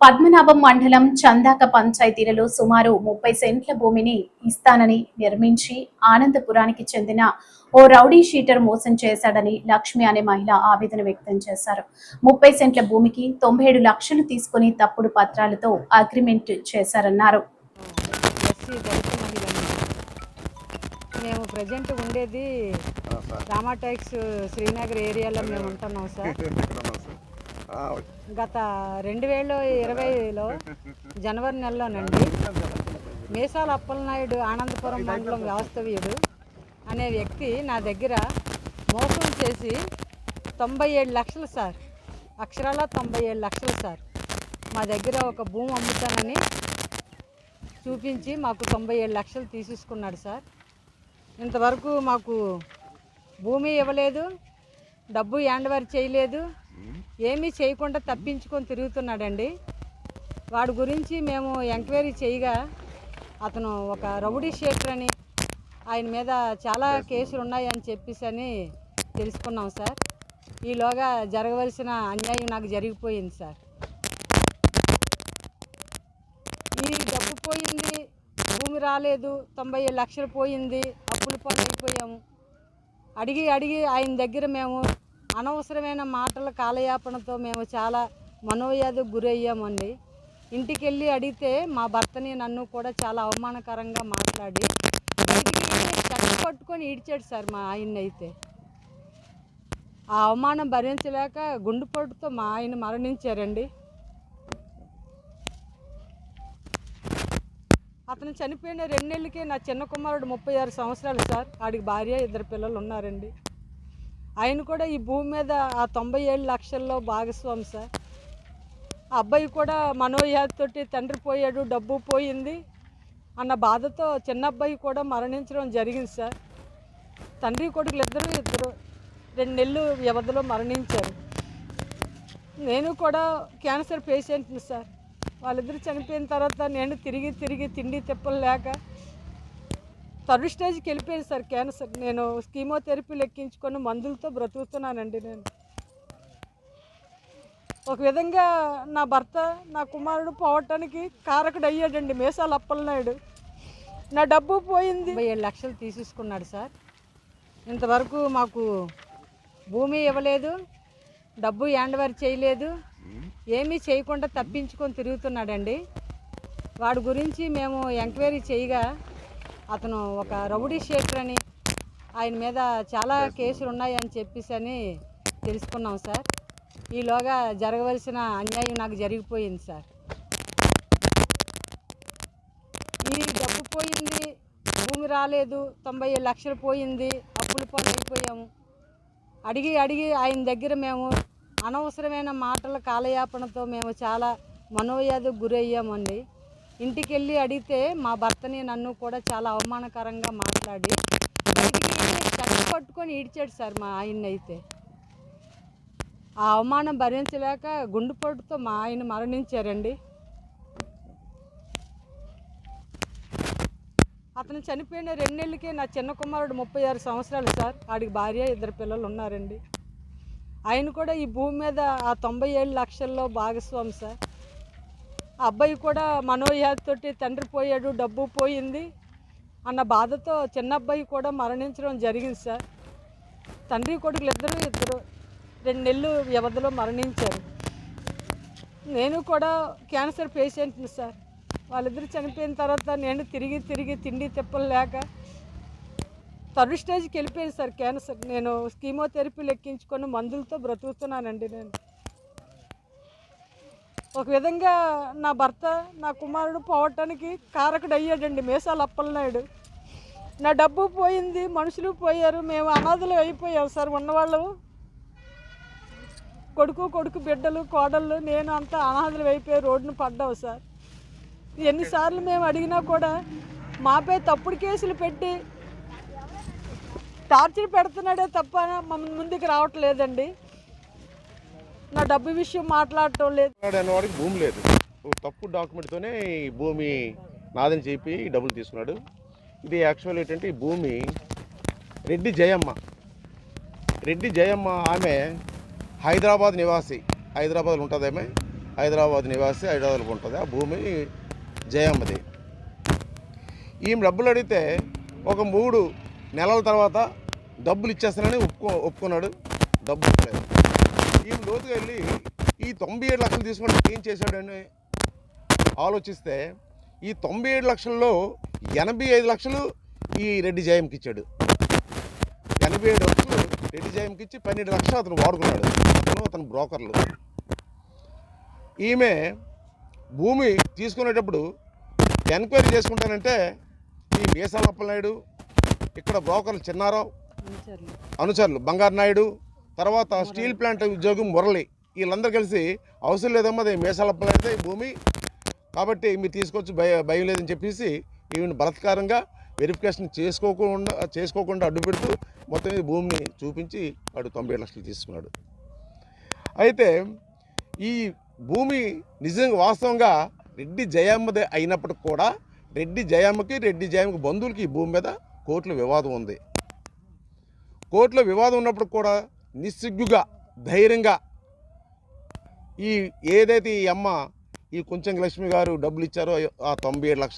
పద్మనాభం మండలం చందాక పంచాయతీలలో సుమారు ముప్పై సెంట్ల భూమిని ఇస్తానని నిర్మించి ఆనందపురానికి చెందిన ఓ రౌడీ షీటర్ మోసం చేశాడని లక్ష్మి అనే మహిళ ఆవేదన వ్యక్తం చేశారు. ముప్పై సెంట్ల భూమికి తొంభై ఏడు లక్షలు తీసుకుని తప్పుడు పత్రాలతో అగ్రిమెంట్ చేశారన్నారు. మేము ప్రజెంట్ ఉండేది రామాటాక్స్ శ్రీనగర్ ఏరియాలో మేము ఉంటున్నాం సార్. గత రెండు వేల ఇరవైలో జనవరి నెలలోనండి మేసాల అప్పలనాయుడు ఆనందపురం మండలం వాస్తవ్యుడు అనే వ్యక్తి నా దగ్గర మోసం చేసి తొంభై ఏడు లక్షలు సార్ అక్షరాల తొంభై ఏడు లక్షలు సార్. మా దగ్గర ఒక భూమి అమ్ముతానని చూపించి మాకు తొంభై ఏడు లక్షలు తీసేసుకున్నాడు సార్. ఇంతవరకు మాకు భూమి ఇవ్వలేదు డబ్బు హ్యాండ్ ఓవర్ చేయలేదు ఏమీ చేయకుండా తప్పించుకొని తిరుగుతున్నాడండి. వాడి గురించి మేము ఎంక్వైరీ చేయగా అతను ఒక రౌడీ షేటర్ అని ఆయన మీద చాలా కేసులు ఉన్నాయని చెప్పేసి అని తెలుసుకున్నాం సార్. ఈలోగా జరగవలసిన అన్యాయం నాకు జరిగిపోయింది సార్. ఈ డబ్బు పోయింది భూమి రాలేదు తొంభై లక్షలు పోయింది అప్పులు పాలు అడిగి అడిగి ఆయన దగ్గర మేము అనవసరమైన మాటల కాలయాపనతో మేము చాలా మనోవ్యాధికి గురయ్యామండి. ఇంటికి వెళ్ళి అడిగితే మా భర్తని నన్ను కూడా చాలా అవమానకరంగా మాట్లాడి బయటికి పట్టుకొని ఈడ్చాడు సార్ మా ఆయన అయితే ఆ అవమానం భరించలేక గుండెపోటుతో మా ఆయన మరణించారండి. అతను చనిపోయిన రెండేళ్ళకే నా చిన్న కుమారుడు ముప్పై ఆరు సంవత్సరాలు సార్. ఆడికి భార్య ఇద్దరు పిల్లలు ఉన్నారండి. ఆయన కూడా ఈ భూమి మీద ఆ తొంభై ఏడు లక్షల్లో భాగస్వామి సార్. అబ్బాయి కూడా మనోవ్యాధితోటి తండ్రి పోయాడు డబ్బు పోయింది అన్న బాధతో చిన్న అబ్బాయి కూడా మరణించడం జరిగింది సార్. తండ్రి కొడుకులు ఇద్దరు ఇద్దరు రెండు నెలలు వ్యవధిలో మరణించారు. నేను కూడా క్యాన్సర్ పేషెంట్ని సార్. వాళ్ళిద్దరు చనిపోయిన తర్వాత నేను తిరిగి తిరిగి తిండి తిప్పలు లేక థర్డ్ స్టేజ్కి వెళ్ళిపోయింది సార్. క్యాన్సర్. నేను కీమోథెరపీ లెక్కించుకొని మందులతో బ్రతుకుతున్నానండి నేను. ఒక విధంగా నా భర్త నా కుమారుడు పోవటానికి కారకుడు అయ్యాడండి మేసాలు అప్పలనాయుడు. నా డబ్బు పోయింది. ఏడు లక్షలు తీసేసుకున్నాడు సార్. ఇంతవరకు మాకు భూమి ఇవ్వలేదు డబ్బు హ్యాండ్ చేయలేదు ఏమీ చేయకుండా తప్పించుకొని తిరుగుతున్నాడండి. వాడి గురించి మేము ఎంక్వైరీ చేయగా అతను ఒక రౌడీ షేటర్ అని ఆయన మీద చాలా కేసులు ఉన్నాయని చెప్పేసి అని తెలుసుకున్నాం సార్. ఈలోగా జరగవలసిన అన్యాయం నాకు జరిగిపోయింది సార్. ఈ డబ్బు పోయింది భూమి రాలేదు తొంభై లక్షలు పోయింది అప్పులు పొందకపోయాము అడిగి అడిగి ఆయన దగ్గర మేము అనవసరమైన మాటల కాలయాపనతో మేము చాలా మనోవ్యాధికి గురయ్యామండి. ఇంటికి వెళ్ళి అడిగితే మా భర్తని నన్ను కూడా చాలా అవమానకరంగా మాట్లాడి బయటికి పట్టుకొని ఈడ్చాడు సార్ మా ఆయన అయితే ఆ అవమానం భరించలేక గుండెపోటుతో మా ఆయన మరణించారండి. అతను చనిపోయిన రెండు నెలలకే నా చిన్న కుమారుడు ముప్పై ఆరు సంవత్సరాలు సార్. ఆడికి భార్య ఇద్దరు పిల్లలు ఉన్నారండి. ఆయన కూడా ఈ భూమి మీద ఆ తొంభై ఏడు లక్షల్లో భాగస్వామి సార్. అబ్బాయి కూడా మనోవ్యాధితోటి తండ్రి పోయాడు డబ్బు పోయింది అన్న బాధతో చిన్న అబ్బాయి కూడా మరణించడం జరిగింది సార్. తండ్రి కొడుకులు ఇద్దరు ఇద్దరు రెండు నెలలు వ్యవధిలో మరణించారు. నేను కూడా క్యాన్సర్ పేషెంట్ని సార్. వాళ్ళిద్దరు చనిపోయిన తర్వాత నేను తిరిగి తిరిగి తిండి తిప్పలు లేక థర్డ్ స్టేజ్కి వెళ్ళిపోయింది సార్ క్యాన్సర్. నేను కీమోథెరపీ లెక్కించుకొని మందులతో బ్రతుకుతున్నానండి నేను. ఒక విధంగా నా భర్త నా కుమారుడు పోవటానికి కారకుడు అయ్యాడండి మేసాలు అప్పలనాయుడు. నా డబ్బు పోయింది మనుషులు పోయారు మేము అనాథలు అయిపోయాం సార్ ఉన్నవాళ్ళు. కొడుకు కొడుకు బిడ్డలు కోడళ్ళు నేను అంతా అనాథలు అయిపోయి రోడ్డును పడ్డావు సార్. ఎన్నిసార్లు మేము అడిగినా కూడా మాపై తప్పుడు కేసులు పెట్టి టార్చర్ పెడుతున్నాడే తప్ప మమ్మల్ని ముందుకు రావట్లేదండి. నా డబ్బు విషయం మాట్లాడటం లేదు. ఉన్నాడు భూమి లేదు. తప్పు డాక్యుమెంట్తోనే ఈ భూమి నాదని చెప్పి డబ్బులు తీసుకున్నాడు. ఇది యాక్చువల్ ఏంటంటే ఈ భూమి రెడ్డి జయమ్మ. రెడ్డి జయమ్మ ఆమె హైదరాబాద్ నివాసి. హైదరాబాద్లో ఉంటుంది ఆమె. హైదరాబాద్ నివాసి హైదరాబాద్లో ఉంటుంది. ఆ భూమి జయమ్మది. ఈమె డబ్బులు అడిగితే ఒక మూడు నెలల తర్వాత డబ్బులు ఇచ్చేస్తానని ఒప్పుకో ఒప్పుకున్నాడు. డబ్బులు ఇవ్వలేదు. ఈమె లోతుగా వెళ్ళి ఈ తొంభై ఏడు లక్షలు తీసుకుంటే ఏం చేశాడని ఆలోచిస్తే ఈ తొంభై ఏడు లక్షల్లో ఎనభై ఐదు లక్షలు ఈ రెడ్డి జయంకి ఇచ్చాడు. ఎనభై ఏడు లక్షలు రెడ్డి జయంకి ఇచ్చి పన్నెండు లక్షలు అతను వాడుకున్నాడు. అతను అతను బ్రోకర్లు. ఈమె భూమి తీసుకునేటప్పుడు ఎంక్వైరీ చేసుకుంటానంటే ఈ మీసాలప్పల నాయుడు ఇక్కడ బ్రోకర్లు చిన్నారావు అనుచరులు బంగారు నాయుడు తర్వాత స్టీల్ ప్లాంట్ ఉద్యోగం మురళి. వీళ్ళందరూ కలిసి అవసరం లేదమ్మా అది మీసాలప్పల అయితే ఈ భూమి. కాబట్టి మీరు తీసుకొచ్చి భయ భయం లేదని చెప్పేసి ఈవెన్ బలత్కారంగా వెరిఫికేషన్ చేసుకోకుండా చేసుకోకుండా అడ్డు పెడుతూ మొత్తం ఈ భూమిని చూపించి వాడు తొంభై లక్షలు తీసుకున్నాడు. అయితే ఈ భూమి నిజంగా వాస్తవంగా రెడ్డి జయమ్మదే అయినప్పటికి కూడా రెడ్డి జయమ్మకి రెడ్డి జయమ్మకి బంధువులకి ఈ భూమి మీద కోర్టులో వివాదం ఉంది. కోర్టులో వివాదం ఉన్నప్పుడు కూడా నిస్సిగ్గుగా ధైర్యంగా ఈ ఏదైతే ఈ అమ్మ ఈ కొంచెం లక్ష్మి గారు డబ్బులు ఇచ్చారో ఆ తొంభై ఏడు లక్షలు